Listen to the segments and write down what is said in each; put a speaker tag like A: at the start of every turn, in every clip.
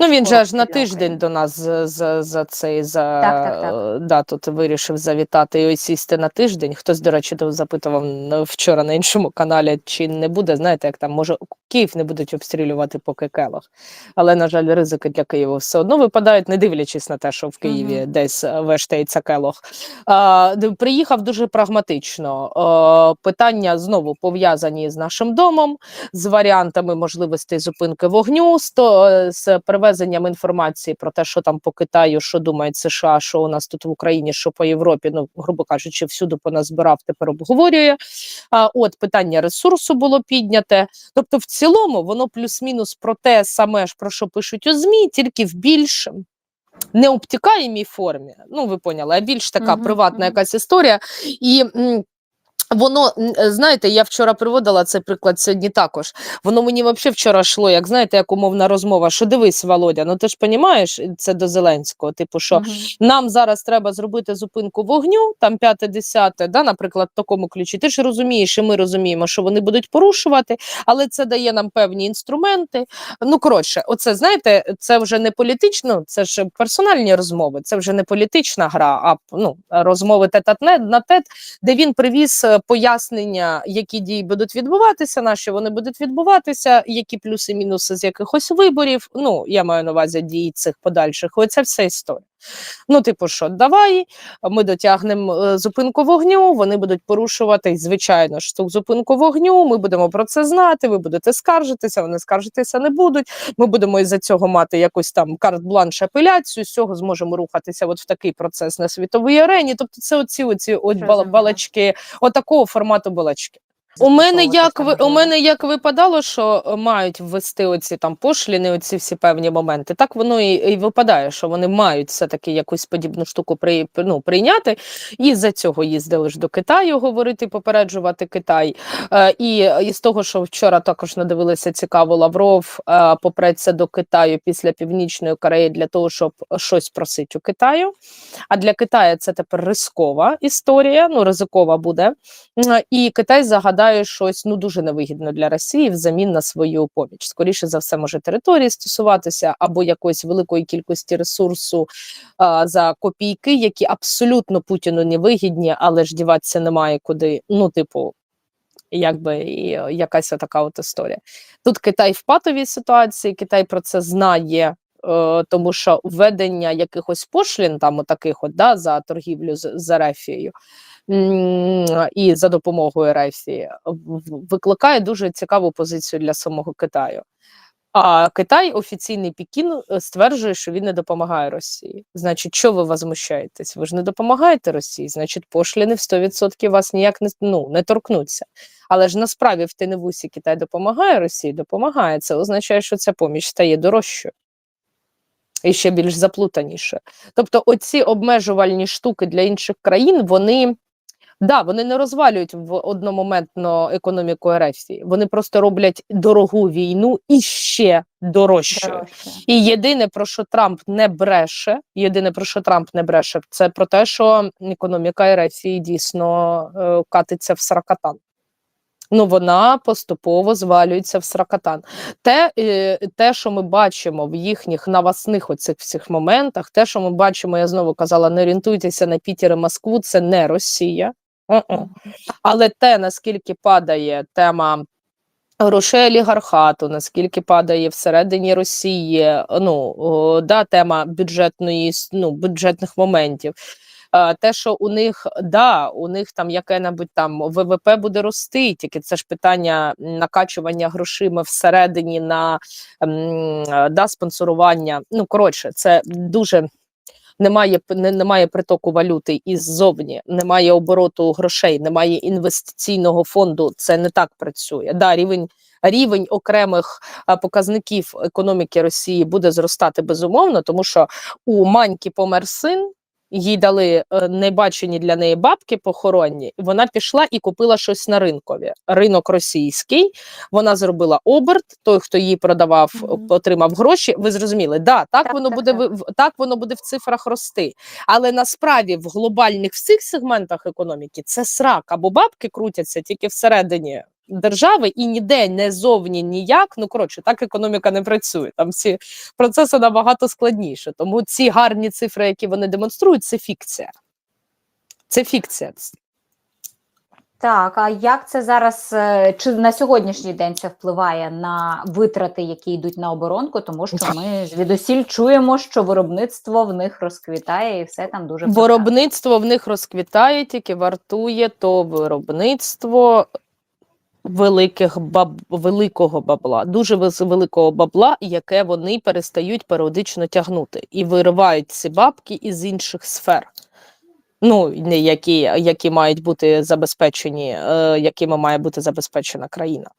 A: Ну він же аж на тиждень до нас за, за, за цей за
B: Так, так, так.
A: е, да, тут вирішив завітати і ось сісти на тиждень. Хтось, до речі, запитував вчора на іншому каналі, чи не буде, знаєте, як там може Київ не будуть обстрілювати поки Келох. Але, на жаль, ризики для Києва все одно випадають, не дивлячись на те, що в Києві
B: Мгм.
A: десь е, вештається Келох. А, приїхав дуже прагматично. Е, питання знову пов'язані з нашим домом, з варіантами можливостей зупинки вогню, з, з перевезенням інформації про те, що там по Китаю, що думають США, що у нас тут в Україні, що по Європі, ну грубо кажучи, всюди по нас збирав, тепер обговорює. А от питання ресурсу було підняте. Тобто, в цілому, воно плюс-мінус про те саме ж про що пишуть у ЗМІ, тільки в більш не обтікаємій формі. Ну, ви поняли, а більш така приватна якась історія. І Воно е, знаєте, я вчора приводила цей приклад сьогодні також. Воно мені взагалі вчора йшло, як знаєте, як умовна розмова. Що дивись, Володя, ну ти ж розумієш, це до Зеленського. Типу, що
B: Мгм.
A: нам зараз треба зробити зупинку вогню, там п'яте, десяте, да, наприклад, в такому ключі. Ти ж розумієш, і ми розуміємо, що вони будуть порушувати, але це дає нам певні інструменти. Ну коротше, оце знаєте, це вже не політично, це ж персональні розмови, це вже не політична гра, а ну розмови тет на тет, де він привіз е, пояснення, які дії будуть відбуватися, на що вони будуть відбуватися, які плюси, мінуси з якихось виборів. Ну я маю на увазі дії цих подальших. Оце вся історія. Ну, типу, що давай, ми дотягнемо е, зупинку вогню, вони будуть порушувати, звичайно ж, ту зупинку вогню. Ми будемо про це знати. Ви будете скаржитися, вони скаржитися не будуть. Ми будемо із-за цього мати якусь там карт-бланш апеляцію. З цього зможемо рухатися от в такий процес на світовій арені. Тобто, це оці оці от бал- балачки, отакого формату балачки. У мене як ви у мене як випадало, що е, мають ввести оці там пошліни, оці всі певні моменти. Так воно і, і випадає, що вони мають все таки якусь подібну штуку при, ну, прийняти. І за цього їздили ж до Китаю говорити, попереджувати Китай. Е, і, і з того, що вчора також надивилися цікаво, Лавров е, попреться до Китаю після Північної Кореї для того, щоб щось просити у Китаю. А для Китаю це тепер рискова історія. Ну ризикова буде. М, І Китай загадає щось ну дуже невигідно для Росії взамін на свою поміч. Скоріше за все, може території стосуватися або якоїсь великої кількості ресурсу а, за копійки, які абсолютно Путіну не вигідні, але ж діватися немає куди. Ну, типу. Якби і е, якась така от історія. Тут Китай в патовій ситуації, Китай про це знає, тому що введення якихось пошлін, там отаких от, да, за торгівлю з, з Ерефією, і за допомогою в- викликає дуже цікаву позицію для самого Китаю. А Китай, офіційний Пекін, е, стверджує, що він не допомагає Росії. Значить, що ви возмущаєтесь? Ви ж не допомагаєте Росії, значить, пошліни в 100% вас ніяк не, ну, не торкнуться. Але ж насправді в Теневусі Китай допомагає Росії, допомагає. Це означає, що ця поміч стає дорожчою. І ще більш заплутаніше. Тобто, оці обмежувальні штуки для інших країн, вони да, вони не розвалюють в одномоментно економіку Ерефії. Вони просто роблять дорогу війну і ще дорожчою.
B: Дорожче.
A: І єдине про що Трамп не бреше, єдине про що Трамп не бреше, це про те, що економіка Ерефії дійсно е, катиться в сракатан. Ну, вона поступово звалюється в сракатан. Те, е, те, що ми бачимо в їхніх навасних оцих всіх моментах, те, що ми бачимо, я знову казала, не орієнтуйтеся на Пітер і Москву, це не Росія. Але те, наскільки падає тема грошей олігархату, наскільки падає всередині Росії, ну да, тема бюджетної ну, бюджетних моментів. Е, Те, що у них да, у них там яке-небудь там ВВП буде рости, тільки це ж питання накачування грошима всередині на е, да, спонсорування. Ну коротше, це дуже немає немає притоку валюти іззовні, немає обороту грошей, немає інвестиційного фонду. Це не так працює. Да, рівень. Рівень окремих показників економіки Росії буде зростати безумовно, тому що у маньки помер син, їй дали е, небачені для неї бабки похоронні. Вона пішла і купила щось на ринкові. Ринок російський. Вона зробила оберт. Той, хто їй продавав,
B: Мгм.
A: отримав гроші. Ви зрозуміли, да, так,
B: Так,
A: воно
B: так,
A: буде
B: так.
A: так воно буде в цифрах рости. Але насправді в глобальних всіх сегментах економіки це срак або бабки крутяться тільки всередині держави, і ніде не зовні ніяк. Ну коротше, так економіка не працює. Там всі процеси набагато складніше. Тому ці гарні цифри, які вони демонструють, це фікція. Це фікція.
B: Так, а як це зараз е, чи на сьогоднішній день це впливає на витрати, які йдуть на оборонку? Тому що ми звідусіль чуємо, що виробництво в них розквітає, і все там дуже.
A: Виробництво в них розквітає, тільки вартує то виробництво великих баб, великого бабла, дуже великого бабла, яке вони перестають періодично тягнути і виривають ці бабки із інших сфер. Ну, які, які мають бути забезпечені, е, якими має бути забезпечена країна.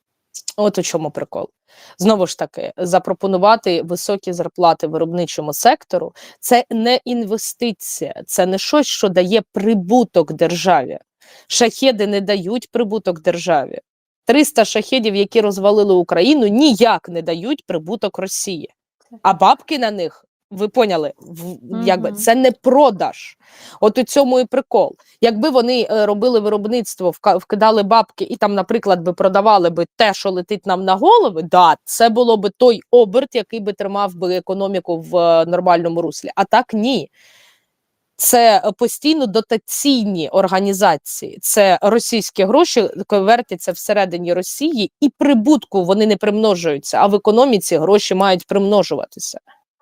A: От у чому прикол. Знову ж таки, запропонувати високі зарплати виробничому сектору це не інвестиція, це не щось, що дає прибуток державі. Шахеди не дають прибуток державі. 300 шахедів, які розвалили Україну, ніяк не дають прибуток Росії. А бабки на них, ви поняли, в, якби це не продаж. От у цьому і прикол. Якби вони е, робили виробництво, вкидали бабки і там, наприклад, би продавали би те, що летить нам на голови, да, це було би той оберт, який би тримав би економіку в е, нормальному руслі. А так ні. Це е, постійно дотаційні організації, це російські гроші вертяться всередині Росії, і прибутку вони не примножуються. А в економіці гроші мають примножуватися.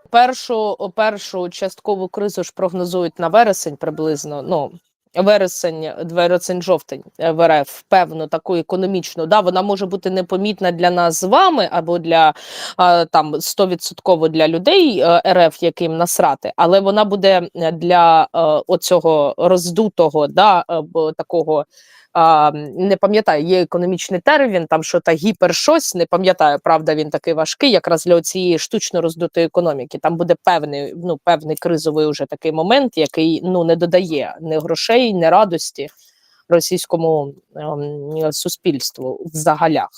A: Першу першу часткову кризу ж прогнозують на вересень приблизно. Ну вересень, вересень, жовтень е, в РФ, певну таку економічну. Да, вона може бути непомітна для нас з вами або для там 100% для людей е, РФ, яким насрати, але вона буде е, для е, оцього роздутого, да, е, такого. А, не пам'ятаю, є економічний термін, там що та гіпер щось, не пам'ятаю, правда, він такий важкий, якраз для цієї штучно роздутої економіки. Там буде певний, ну, певний кризовий уже такий момент, який ну не додає ні грошей, ні радості російському ем, суспільству в загалях.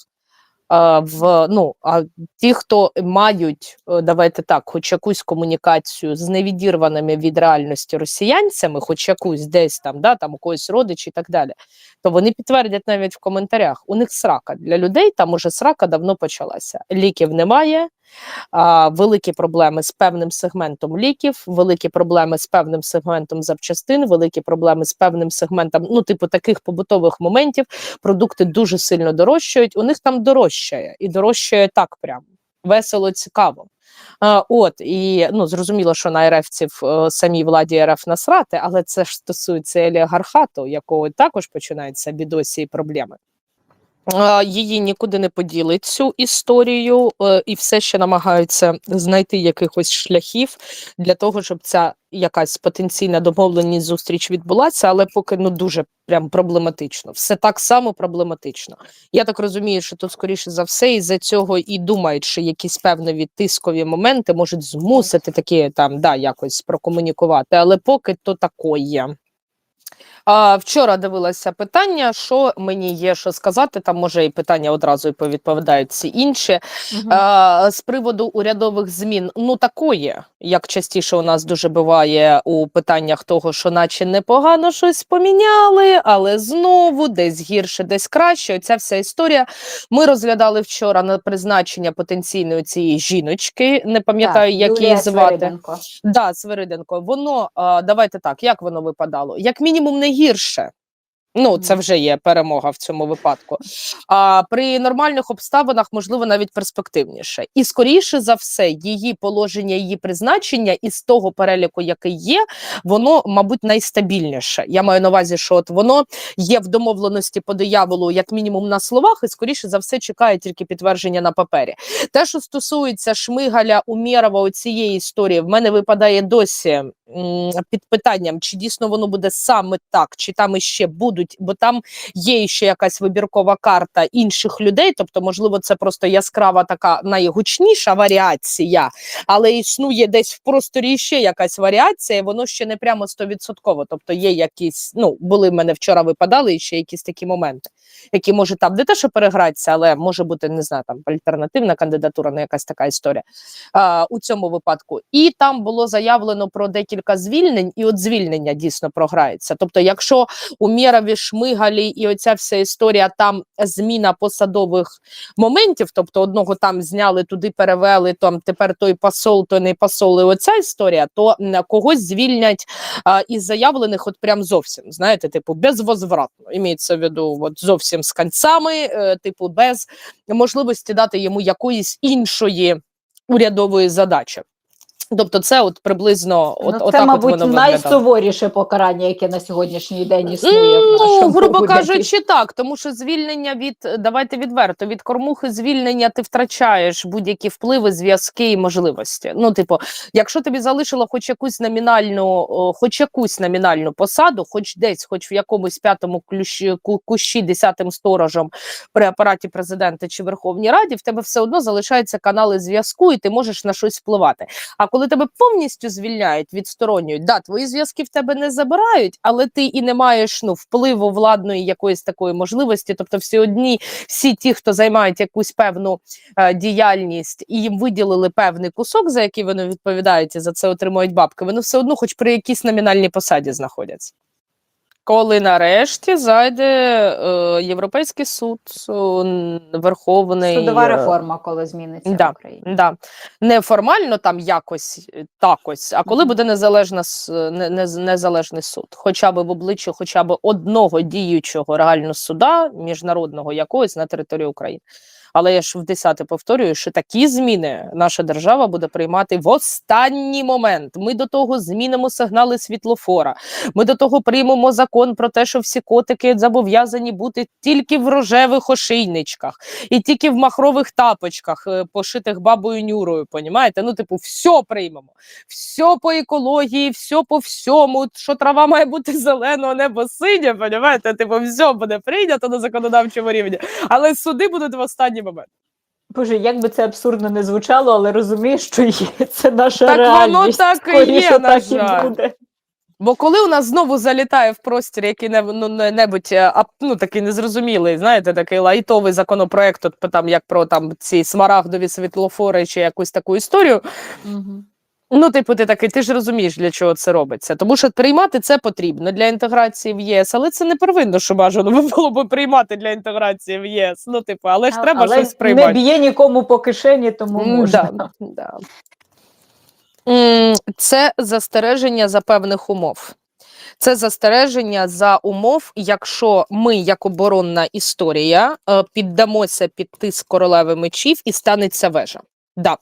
A: В, ну, а ті, хто мають, е, давайте так, хоч якусь комунікацію з невідірваними від реальності росіянцями, хоч якусь десь там, да, там у когось родичі і так далі, то вони підтвердять навіть в коментарях: у них срака для людей, там уже срака давно почалася. Ліків немає, великі проблеми з певним сегментом ліків, великі проблеми з певним сегментом запчастин, великі проблеми з певним сегментом, ну, типу, таких побутових моментів. Продукти дуже сильно дорожчають. У них там дорожчає і дорожчає так прям весело, цікаво. От і ну зрозуміло, що на РФців е, самій владі РФ насрати, але це ж стосується олігархату, якого також починаються бідосі і проблеми. Її нікуди не поділить цю історію, е, і все ще намагаються знайти якихось шляхів для того, щоб ця якась потенційна домовленість зустріч відбулася, але поки ну дуже прям проблематично. Все так само проблематично. Я так розумію, що тут скоріше за все, із за цього і думають, що якісь певні тискові моменти можуть змусити такі там да якось прокомунікувати, але поки то такое. А, вчора дивилася питання, що мені є що сказати. Там може і питання одразу і повідповідають ці інші.
B: Мгм.
A: А, з приводу урядових змін, ну такої, як частіше у нас дуже буває у питаннях того, що наче непогано щось поміняли, але знову десь гірше, десь краще. Оця вся історія. Ми розглядали вчора на призначення потенційної цієї жіночки. Не пам'ятаю, як її звати.
B: Свириденко.
A: Да, Свириденко, воно а, давайте так, як воно випадало? Як мінімум не гірше. Ну, це вже є перемога в цьому випадку. А при нормальних обставинах, можливо, навіть перспективніше. І скоріше за все, її положення, її призначення із того переліку, який є, воно, мабуть, найстабільніше. Я маю на увазі, що от воно є в домовленості по дияволу, як мінімум на словах, і скоріше за все чекає тільки підтвердження на папері. Те, що стосується Шмигаля Умєрова, цієї історії, в мене випадає досі під питанням, чи дійсно воно буде саме так, чи там іще будуть, бо там є ще якась вибіркова карта інших людей. Тобто, можливо, це просто яскрава така найгучніша варіація, але існує десь в просторі ще якась варіація, воно ще не прямо стовідсотково. Тобто є якісь, ну були в мене вчора випадали ще якісь такі моменти, які може там не те, що перегратися, але може бути не знаю, там альтернативна кандидатура, не якась така історія а, у цьому випадку. І там було заявлено про декілька. Декілька звільнень, і от звільнення дійсно програється. Тобто, якщо у Мєрові Шмигалі і оця вся історія там зміна посадових моментів, тобто одного там зняли, туди перевели, там тепер той посол, то не посол, і оця історія, то когось звільнять а, із заявлених, от прям зовсім, знаєте, типу, безвозвратно. Імеється в виду, от зовсім з кінцями, е, типу, без можливості дати йому якоїсь іншої урядової задачі. Тобто, це от приблизно от,
B: ну,
A: отак
B: це,
A: от
B: мабуть,
A: воно
B: найсуворіше покарання, яке на сьогоднішній день існує. в
A: Ну, грубо кажучи, так, тому що звільнення від давайте відверто від кормухи звільнення ти втрачаєш будь-які впливи, зв'язки і можливості. Ну, типу, якщо тобі залишило хоч якусь номінальну, хоч якусь номінальну посаду, хоч десь, хоч в якомусь п'ятому ключі, ку- кущі, десятим сторожем при апараті президента чи Верховній Раді, в тебе все одно залишаються канали зв'язку, і ти можеш на щось впливати. А коли тебе повністю звільняють, відсторонюють, да, твої зв'язки в тебе не забирають, але ти і не маєш ну впливу владної якоїсь такої можливості. Тобто, всі одні, всі ті, хто займають якусь певну е, діяльність, і їм виділили певний кусок, за який вони відповідають і за це отримують бабки. Вони все одно, хоч при якійсь номінальній посаді, знаходяться. Коли нарешті зайде е, Європейський суд, е, Верховний
B: Судова
A: е,
B: реформа, коли зміниться
A: Да.
B: в Україні.
A: Да. Не формально там якось е, такось, а коли буде незалежна не, не, незалежний суд, хоча б в обличчі хоча б одного діючого реально суда міжнародного якогось на території України. Але я ж в десяте повторюю, що такі зміни наша держава буде приймати в останній момент. Ми до того змінимо сигнали світлофора. Ми до того приймемо закон про те, що всі котики зобов'язані бути тільки в рожевих ошейничках і тільки в махрових тапочках, е, пошитих бабою Нюрою. Понімаєте? Ну, типу, все приймемо. Все по екології, все по всьому. Що трава має бути зелена, а небо синє, понімаєте? Типу, все буде прийнято на законодавчому рівні. Але суди будуть в останній момент.
B: Боже, як би це абсурдно не звучало, але розумієш, що є це наша
A: Так воно
B: реальність.
A: так і
B: Скоріше
A: є, на жаль.
B: і буде.
A: Бо коли у нас знову залітає в простір який не, ну, небудь а, ну, такий незрозумілий, знаєте, такий лайтовий законопроект, от, там, як про там, ці смарагдові світлофори чи якусь таку історію,
B: Мгм.
A: Ну, типу, ти такий, ти ж розумієш, для чого це робиться. Тому що приймати це потрібно для інтеграції в ЄС, але це не первинно, що бажано би було б приймати для інтеграції в єс. Ну, типу, але ж треба
B: але
A: щось
B: не б'є нікому по кишені, тому
A: М,
B: можна.
A: Да, да. М, Це застереження за певних умов. Це застереження за умов, якщо ми, як оборонна історія, е, піддамося під тиск королеви мечів і станеться вежа. Да.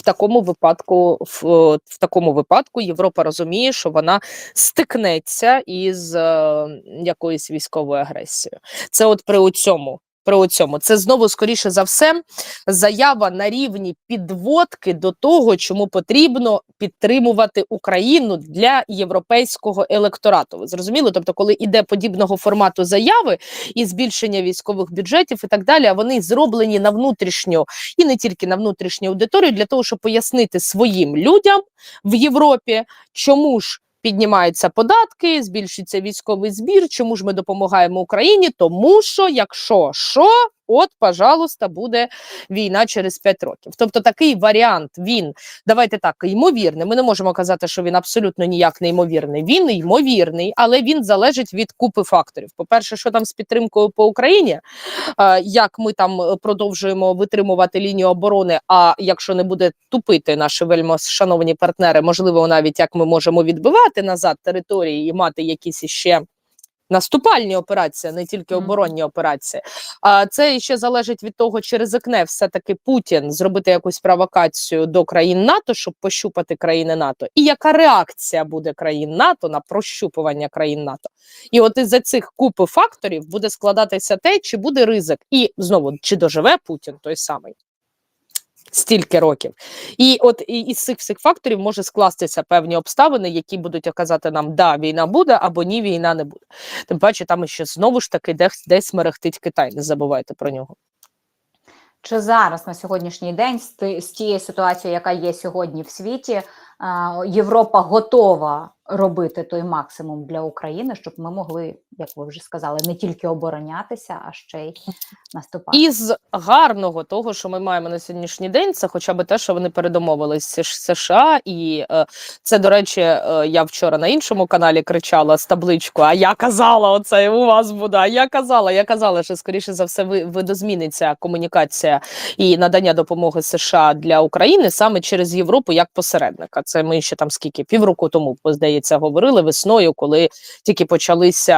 A: В такому випадку, в, е, в такому випадку Європа розуміє, що вона стикнеться із е, якоюсь військовою агресією. Це от при цьому. При цьому це знову скоріше за все заява на рівні підводки до того, чому потрібно підтримувати Україну для європейського електорату. Ви зрозуміли? Тобто, коли іде подібного формату заяви і збільшення військових бюджетів і так далі, а вони зроблені на внутрішню і не тільки на внутрішню аудиторію, для того, щоб пояснити своїм людям в Європі, чому ж. Піднімаються податки, збільшується військовий збір. Чому ж ми допомагаємо Україні? Тому що, якщо що, от, пожалуйста, буде війна через 5 років. Тобто такий варіант він давайте так, ймовірний. Ми не можемо казати, що він абсолютно ніяк не ймовірний. Він ймовірний, але він залежить від купи факторів. По-перше, що там з підтримкою по Україні, як ми там продовжуємо витримувати лінію оборони. А якщо не буде тупити наші вельмо шановні партнери, можливо, навіть як ми можемо відбивати назад території і мати якісь іще. Наступальні операції, не тільки оборонні операції. А це ще залежить від того, чи ризикне все-таки Путін зробити якусь провокацію до країн НАТО, щоб пощупати країни НАТО, і яка реакція буде країн НАТО на прощупування країн НАТО. І от із-за цих купи факторів буде складатися те, чи буде ризик, і знову чи доживе Путін той самий. Стільки років, і от із цих всіх факторів може скластися певні обставини, які будуть оказати нам, да, війна буде або ні, війна не буде. Тим паче, там ще знову ж таки десь, десь мерехтить Китай. Не забувайте про нього.
B: Чи зараз на сьогоднішній день з, тією ситуацією, яка є сьогодні в світі, Європа готова робити той максимум для України, щоб ми могли, як ви вже сказали, не тільки оборонятися, а ще й наступати.
A: Із гарного того, що ми маємо на сьогоднішній день, це хоча б те, що вони передомовились США, і е, це, до речі, е, я вчора на іншому каналі кричала з табличку. А я казала, оце у вас буде. А я казала, я казала, що скоріше за все ви- видозміниться комунікація і надання допомоги США для України саме через Європу як посередника. Це ми ще там скільки півроку тому здається говорили весною, коли тільки почалися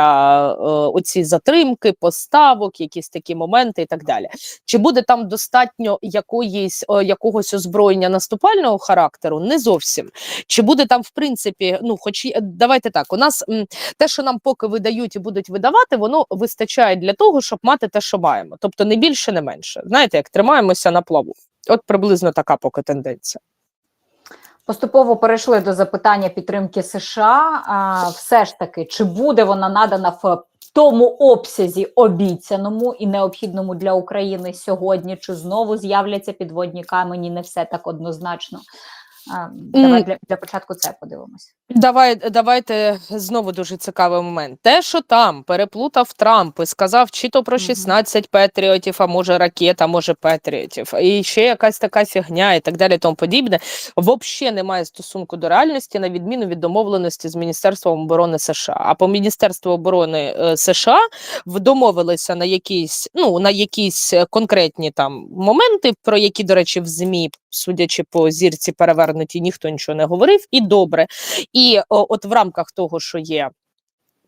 A: е, оці затримки, поставок, якісь такі моменти і так далі. Чи буде там достатньо якоїсь е, якогось озброєння наступального характеру? Не зовсім. Чи буде там, в принципі, ну, хоч давайте так, у нас м, те, що нам поки видають і будуть видавати, воно вистачає для того, щоб мати те, що маємо. Тобто не більше, не менше. Знаєте, як тримаємося на плаву. От приблизно така поки тенденція.
B: Поступово перейшли до запитання підтримки США. А, все ж таки, чи буде вона надана в тому обсязі обіцяному і необхідному для України сьогодні? Чи знову з'являться підводні камені? Не все так однозначно. Давай для, для початку це подивимося.
A: Давай, давайте знову дуже цікавий момент. Те, що там переплутав Трамп і сказав, чи то про
B: Мгм.
A: 16 патріотів, а може ракет, а може патріотів, і ще якась така фігня, і так далі, тому подібне, взагалі не має стосунку до реальності, на відміну від домовленості з Міністерством оборони США. А по Міністерству оборони е, США домовилися на якісь, ну на якісь е, конкретні там моменти, про які, до речі, в ЗМІ, судячи по зірці перевернуті, ніхто нічого не говорив, і добре. І о, от в рамках того, що є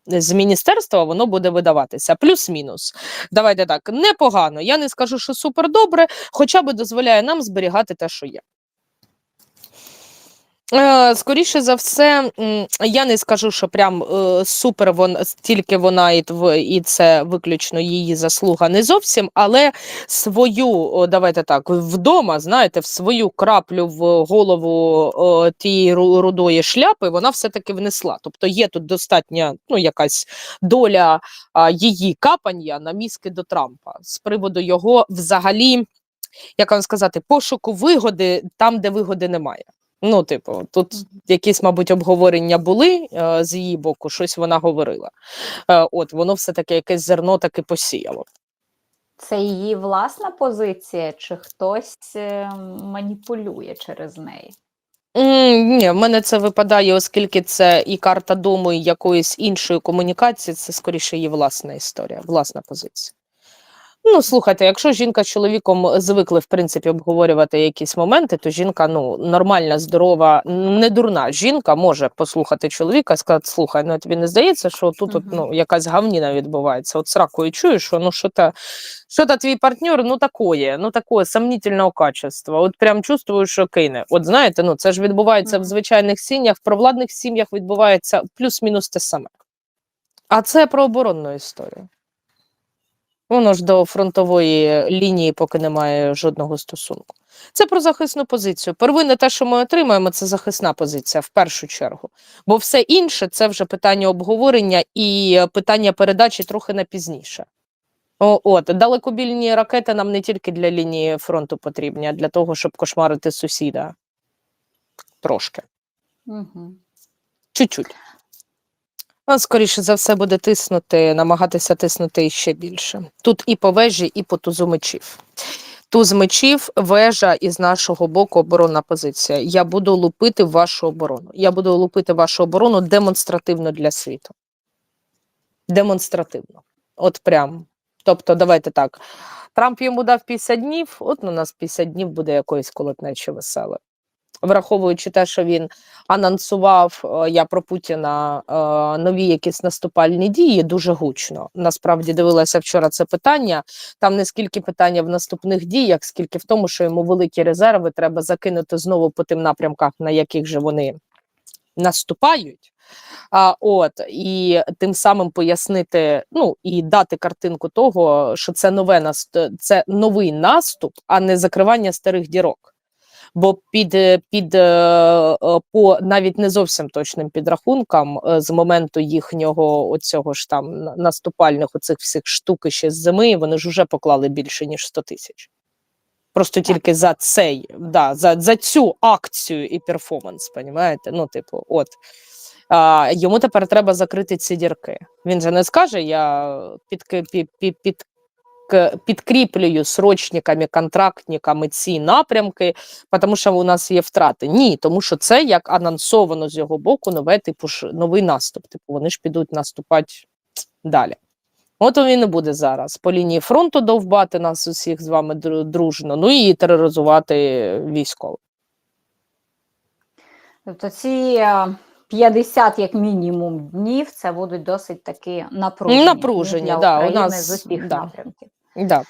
A: з міністерства, воно буде видаватися. Плюс-мінус. Давайте так, непогано. Я не скажу, що супер добре, хоча би дозволяє нам зберігати те, що є. Е, Скоріше за все, я не скажу, що прям е, супер вон тільки вона і, і це виключно її заслуга не зовсім, але свою, давайте так, вдома, знаєте, в свою краплю в голову тієї рудої шляпи вона все-таки внесла. Тобто є тут достатня ну, якась доля її капання на мізки до Трампа з приводу його взагалі, як вам сказати, пошуку вигоди там, де вигоди немає. Ну, типу, тут якісь, мабуть, обговорення були е, з її боку, щось вона говорила. Е, от воно все-таки якесь зерно таки посіяло.
B: Це її власна позиція, чи хтось е, маніпулює через неї?
A: М, Ні, в мене це випадає, оскільки це і карта дому, і якоїсь іншої комунікації, це скоріше її власна історія, власна позиція. Ну, слухайте, якщо жінка з чоловіком звикли, в принципі, обговорювати якісь моменти, то жінка, ну, нормальна, здорова, не дурна жінка може послухати чоловіка і сказати: слухай, ну тобі не здається, що тут от, ну, якась гавніна відбувається. От сракою чуєш, що ну що та що та твій партнер, ну такое, ну такое сомнительного качества. От прям чувствую, що кине. От знаєте, ну це ж відбувається в звичайних сім'ях, в провладних сім'ях відбувається плюс-мінус те саме. А це про оборонну історію. Воно ж до фронтової лінії поки немає жодного стосунку. Це про захисну позицію. Первинне те, що ми отримаємо, це захисна позиція в першу чергу. Бо все інше це вже питання обговорення і е, питання передачі трохи на пізніше. О, от далекобільні ракети нам не тільки для лінії фронту потрібні, а для того, щоб кошмарити сусіда. Трошки.
B: Угу.
A: Чуть-чуть. А скоріше за все буде тиснути, намагатися тиснути іще більше. Тут і по вежі, і по тузу мечів. Туз мечів, вежа і з нашого боку оборонна позиція. Я буду лупити вашу оборону. Я буду лупити вашу оборону демонстративно для світу. Демонстративно. От прям. Тобто, давайте так. Трамп йому дав 50 днів, от у нас 50 днів буде якоїсь колотнечі веселе. Враховуючи те, що він анонсував е, я про Путіна е, нові якісь наступальні дії дуже гучно. Насправді дивилася вчора це питання. Там не скільки питання в наступних діях, скільки в тому, що йому великі резерви треба закинути знову по тим напрямках, на яких же вони наступають. А, от і тим самим пояснити, ну і дати картинку того, що це нове це новий наступ, а не закривання старих дірок. Бо під, під е, е, по навіть не зовсім точним підрахункам, е, з моменту їхнього оцього ж там наступальних оцих всіх штук ще з зими, вони ж вже поклали більше ніж 100 тисяч. Просто тільки за цей, да, за, за цю акцію і перформанс, понімаєте? Ну, типу, от. А, йому тепер треба закрити ці дірки. Він же не скаже: я під, під, під, під, підкріплюю срочниками, контрактниками ці напрямки, тому що у нас є втрати. Ні, тому що це як анонсовано з його боку нове, типу новий наступ. Типу, вони ж підуть наступати далі. От він і буде зараз по лінії фронту довбати нас усіх з вами дружно, ну і тероризувати військових.
B: Тобто ці е, 50 як мінімум днів це будуть досить таки напружені, дні
A: Напружені, да, у нас,
B: з усіх
A: да.
B: напрямків.
A: Да.